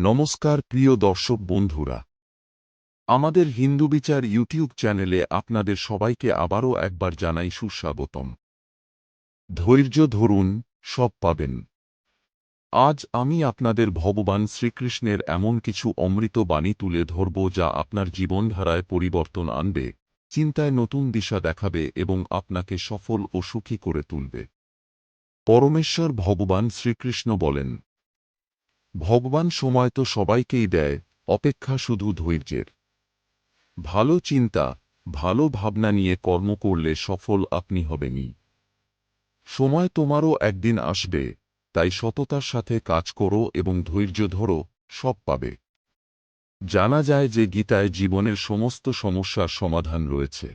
নমস্কার প্রিয় দর্শক বন্ধুরা। আমাদের হিন্দু বিচার ইউটিউব চ্যানেলে আপনাদের সবাইকে আবারও একবার জানাই সুস্বাগতম। ধৈর্য ধরুন, সব পাবেন। আজ আমি আপনাদের ভগবান শ্রীকৃষ্ণের এমন কিছু অমৃত বাণী তুলে ধরব যা আপনার জীবনধারায় পরিবর্তন আনবে, চিন্তায় নতুন দিশা দেখাবে এবং আপনাকে সফল ও সুখী করে তুলবে। পরমেশ্বর ভগবান শ্রীকৃষ্ণ বলেন ভগবান সময় তো সবাইকেই দেয়, অপেক্ষা শুধু ধৈর্যের। ভালো চিন্তা, ভালো ভাবনা নিয়ে কর্ম করলে সফল আপনি হবেনই। সময় তোমারও একদিন আসবে, তাই সততার সাথে কাজ করো এবং ধৈর্য ধরো, সব পাবে। জানা যায় যে গীতায় জীবনের সমস্ত সমস্যার সমাধান রয়েছে।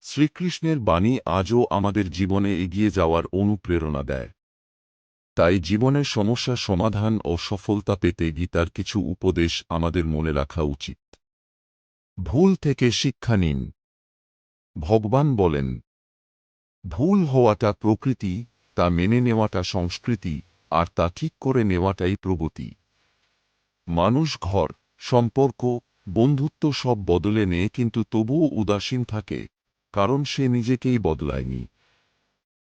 শ্রীকৃষ্ণের বাণী আজও আমাদের জীবনে এগিয়ে যাওয়ার অনুপ্রেরণা দেয়। তাই জীবনের সমস্যার সমাধান ও সফলতা পেতে গীতার কিছু উপদেশ আমাদের মনে রাখা উচিত। ভুল থেকে শিক্ষা নিন। ভগবান বলেন, ভুল হওয়াটা প্রকৃতি, তা মেনে নেওয়াটা সংস্কৃতি, আর তা ঠিক করে নেওয়াটাই প্রগতি। মানুষ ঘর, সম্পর্ক, বন্ধুত্ব সব বদলে নেয় কিন্তু তবুও উদাসীন থাকে, কারণ সে নিজেকেই বদলায়নি।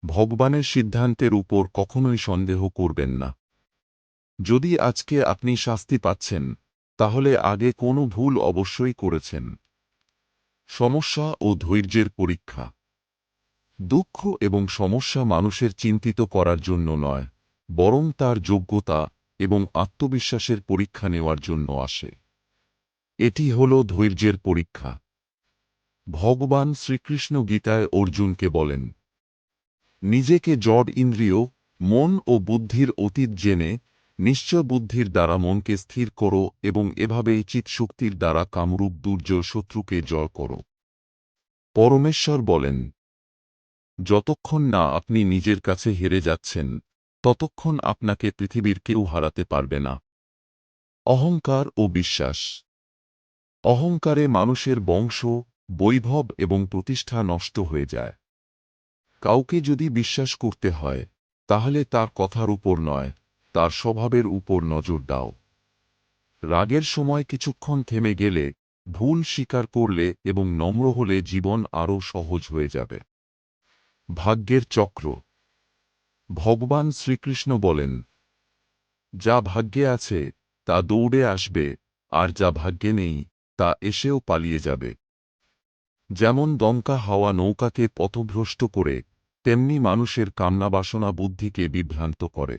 ভগবানের সিদ্ধান্তের উপর কখনোই সন্দেহ করবেন না। যদি আজকে আপনি শাস্তি পাচ্ছেন, তাহলে আগে কোনো ভুল অবশ্যই করেছেন। সমস্যা ও ধৈর্যের পরীক্ষা। দুঃখ এবং সমস্যা মানুষের চিন্তিত করার জন্য নয়, বরং তার যোগ্যতা এবং আত্মবিশ্বাসের পরীক্ষা নেওয়ার জন্য আসে। এটি হল ধৈর্যের পরীক্ষা। ভগবান শ্রীকৃষ্ণ গীতায় অর্জুনকে বলেন নিজেকে জড় ইন্দ্রিয়, মন ও বুদ্ধির অতীত জেনে, নিশ্চয় বুদ্ধির দ্বারা মনকে স্থির করো এবং এভাবেই চিৎশক্তির দ্বারা কামরূপ দুর্জয় শত্রুকে জয় করো। পরমেশ্বর বলেন, যতক্ষণ না আপনি নিজের কাছে হেরে যাচ্ছেন, ততক্ষণ আপনাকে পৃথিবীর কেউ হারাতে পারবে না। অহংকার ও বিশ্বাস। অহংকারে মানুষের বংশ, বৈভব এবং প্রতিষ্ঠা নষ্ট হয়ে যায়। কাউকে যদি বিশ্বাস করতে হয়, তাহলে তার কথার উপর নয়, তার স্বভাবের উপর নজর দাও। রাগের সময় কিছুক্ষণ থেমে গেলে, ভুল স্বীকার করলে এবং নম্র হলে জীবন আরও সহজ হয়ে যাবে। ভাগ্যের চক্র। ভগবান শ্রীকৃষ্ণ বলেন, যা ভাগ্যে আছে, তা দৌড়ে আসবে, আর যা ভাগ্যে নেই, তা এসেও পালিয়ে যাবে। যেমন দমকা হাওয়া নৌকাকে পথভ্রষ্ট করে তেমনি মানুষের কামনাবাসনা বুদ্ধিকে বিভ্রান্ত করে।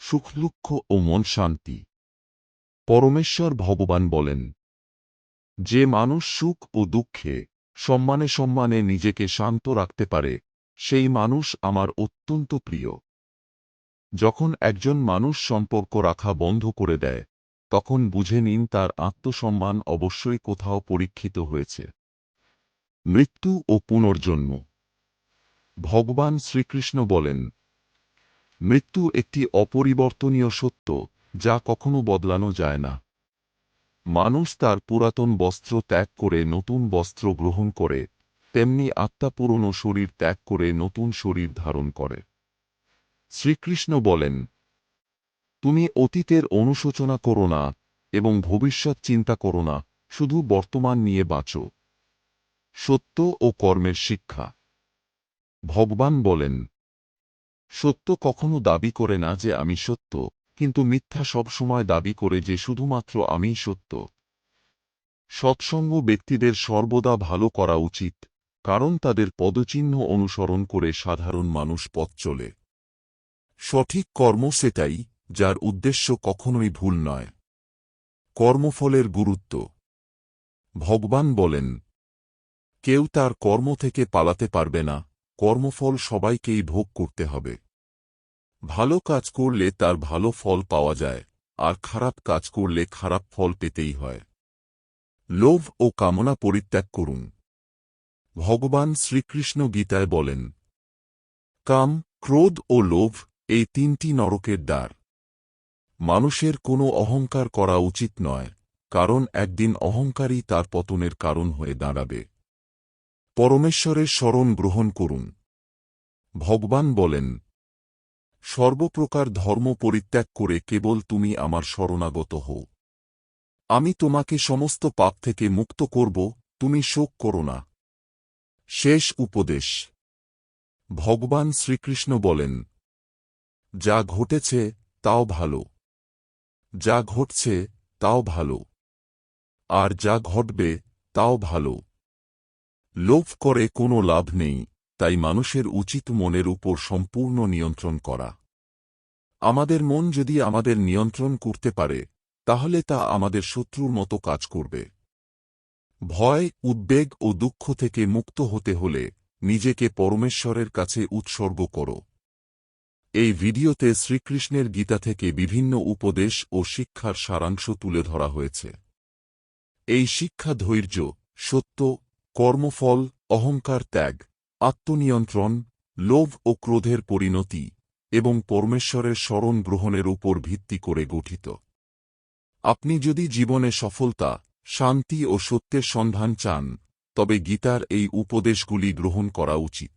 সুখলুক্ষ ও মন শান্তি। পরমেশ্বর ভগবান বলেন, যে মানুষ সুখ ও দুঃখে সম্মানে সম্মানে নিজেকে শান্ত রাখতে পারে, সেই মানুষ আমার অত্যন্ত প্রিয়। যখন একজন মানুষ সম্পর্ক রাখা বন্ধ করে দেয়, তখন বুঝে নিন তার আত্মসম্মান অবশ্যই কোথাও পরীক্ষিত হয়েছে। মৃত্যু ও পুনর্জন্ম ভগবান শ্রীকৃষ্ণ বলেন, মৃত্যু একটি অপরিবর্তনীয় সত্য, যা কখনো বদলানো যায় না। মানুষ তার পুরাতন বস্ত্র ত্যাগ করে নতুন বস্ত্র গ্রহণ করে, তেমনি আত্মা পুরনো শরীর ত্যাগ করে নতুন শরীর ধারণ করে। শ্রীকৃষ্ণ বলেন, তুমি অতীতের অনুশোচনা করো না এবং ভবিষ্যৎ চিন্তা করো না, শুধু বর্তমান নিয়ে বাঁচো। সত্য ও কর্মের শিক্ষা। ভগবান বলেন, সত্য কখনো দাবি করে না যে আমি সত্য, কিন্তু মিথ্যা সবসময় দাবি করে যে শুধুমাত্র আমিই সত্য। সৎসঙ্গ ব্যক্তিদের সর্বদা ভালো করা উচিত, কারণ তাদের পদচিহ্ন অনুসরণ করে সাধারণ মানুষ পথ চলে। সঠিক কর্ম সেটাই, যার উদ্দেশ্য কখনোই ভুল নয়। কর্মফলের গুরুত্ব। ভগবান বলেন, কেউ তার কর্ম থেকে পালাতে পারবে না কর্মফল সবাইকেই ভোগ করতে হবে। ভালো কাজ করলে তার ভালো ফল পাওয়া যায়, আর খারাপ কাজ করলে খারাপ ফল পেতেই হয়। লোভ ও কামনা পরিত্যাগ করুন। ভগবান শ্রীকৃষ্ণ গীতায় বলেন, কাম, ক্রোধ ও লোভ এই তিনটি নরকের দ্বার। মানুষের কোনো অহংকার করা উচিত নয়, কারণ একদিন অহংকারই তার পতনের কারণ হয়ে দাঁড়াবে। পরমেশ্বরের স্মরণ গ্রহণ করুন। ভগবান বলেন, সর্বপ্রকার ধর্ম পরিত্যাগ করে কেবল তুমি আমার শরণাগত হও। আমি তোমাকে সমস্ত পাপ থেকে মুক্ত করব, তুমি শোক করো না। শেষ উপদেশ। ভগবান শ্রীকৃষ্ণ বলেন, যা ঘটেছে, তাও ভালো। যা ঘটছে, তাও ভালো। আর যা ঘটবে, তাও ভালো। লোভ করে কোনো লাভ নেই, তাই মানুষের উচিত মনের উপর সম্পূর্ণ নিয়ন্ত্রণ করা। আমাদের মন যদি আমাদের নিয়ন্ত্রণ করতে পারে, তাহলে তা আমাদের শত্রুর মতো কাজ করবে। ভয়, উদ্বেগ ও দুঃখ থেকে মুক্ত হতে হলে নিজেকে পরমেশ্বরের কাছে উৎসর্গ করো। এই ভিডিওতে শ্রীকৃষ্ণের গীতা থেকে বিভিন্ন উপদেশ ও শিক্ষার সারাংশ তুলে ধরা হয়েছে। এই শিক্ষা ধৈর্য, সত্য কর্মফল, অহংকার ত্যাগ, আত্মনিয়ন্ত্রণ, লোভ ও ক্রোধের পরিণতি, এবং পরমেশ্বরের স্মরণ গ্রহণের উপর ভিত্তি করে গঠিত। আপনি যদি জীবনে সফলতা, শান্তি ও সত্যের সন্ধান চান, তবে গীতার এই উপদেশগুলি গ্রহণ করা উচিত।